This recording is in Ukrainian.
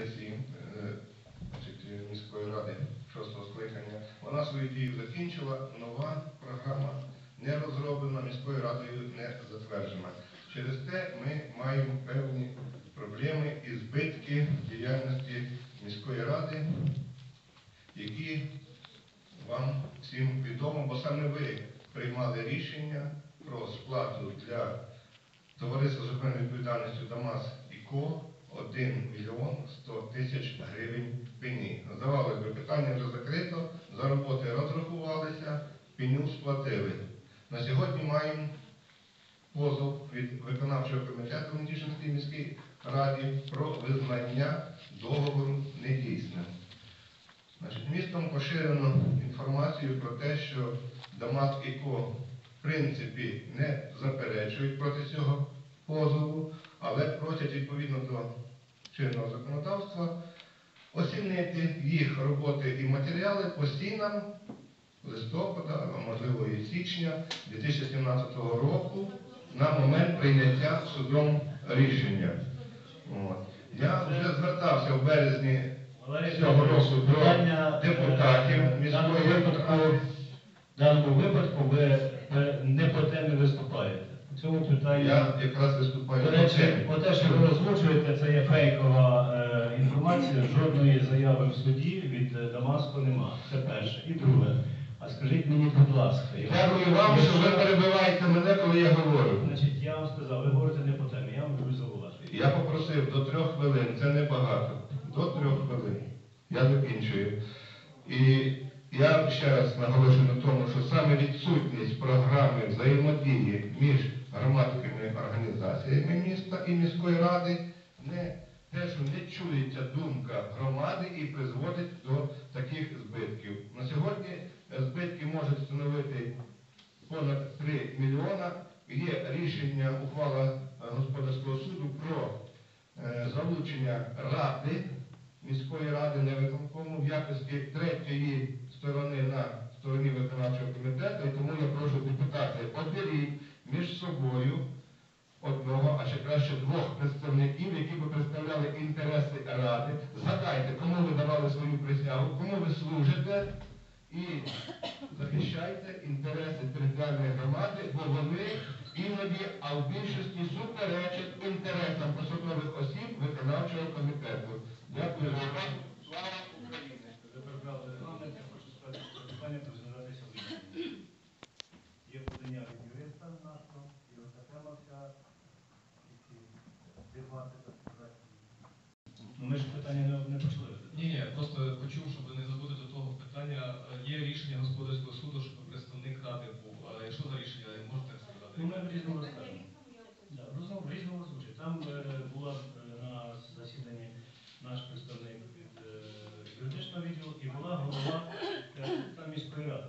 сесії е, значить, міської ради шостого скликання. Вона свою дію закінчила, нова програма не розроблена, міською радою не затверджена. Через те ми маємо певні проблеми і збитки діяльності міської ради, які вам всім відомо, бо саме ви приймали рішення про сплату для товариства з обмеженою відповідальністю ДАМАС і КО 1 мільйон 100 тисяч гривень пені. Здавалось би, питання вже закрито, за роботи розрахувалися, пеню сплатили. На сьогодні маємо позов від виконавчого комітету в Нетішинській міській раді про визнання договору недійсним. Значить, містом поширено інформацію про те, що Дамас і Ко в принципі не заперечують проти цього позову, але просять відповідно до чинного законодавства оцінити їх роботи і матеріали по стінам листопада, а можливо і січня 2017 року на момент прийняття судом рішення. От. Я вже звертався в березні цього року до депутатів е, даному міської випадку, в даному випадку ви е, не по темі виступаєте. У цьому питанні, Я якраз виступаю до речі, по те, що ви озвучуєте, це є фейкова е, інформація, жодної заяви в суді від е, Дамаску нема. Це перше. І друге. А скажіть мені, будь ласка, Дякую вам, що ви перебиваєте мене, коли я говорю. Значить, я вам сказав, ви говорите не по темі, я вам говорю зауважую. Я попросив до трьох хвилин, це небагато. До трьох хвилин. Я закінчую. І я ще раз наголошую на тому, що саме відсутність програми взаємодії між громадськими організаціями міста і міської ради не те, що не чується думка громади і призводить до таких збитків. На сьогодні е, збитки можуть становити понад 3 мільйона. Є рішення ухвала е, господарського суду про е, залучення ради міської ради не виконкому в якості третьої сторони на стороні виконавчого комітету. І тому я прошу депутатів, оберіть між собою одного, а ще краще двох представників, які би представляли інтереси ради. Згадайте, кому ви давали свою присягу, кому ви служите і захищайте інтереси територіальної громади, бо вони іноді, а в більшості суперечать інтересам посадових осіб виконавчого комітету. Дякую увагу. Слава Україні! Ви прибрали регламент, я хочу сказати, що це питання розглядатися в рішенні. Є подання від юриста нашого, Ігоря Темовська, які так сказати. Ну, Ми ж питання не, не почали. Ні, ні, просто почув, щоб не забути до того питання. Є рішення господарського суду, щоб представник ради був. А якщо за рішення, можете сказати? Ну, ми в різному розкажемо. Да, в різному- в різному звучить. Там е, була е, на засіданні наш представник від е, юридичного відділу і була голова е, там міської ради.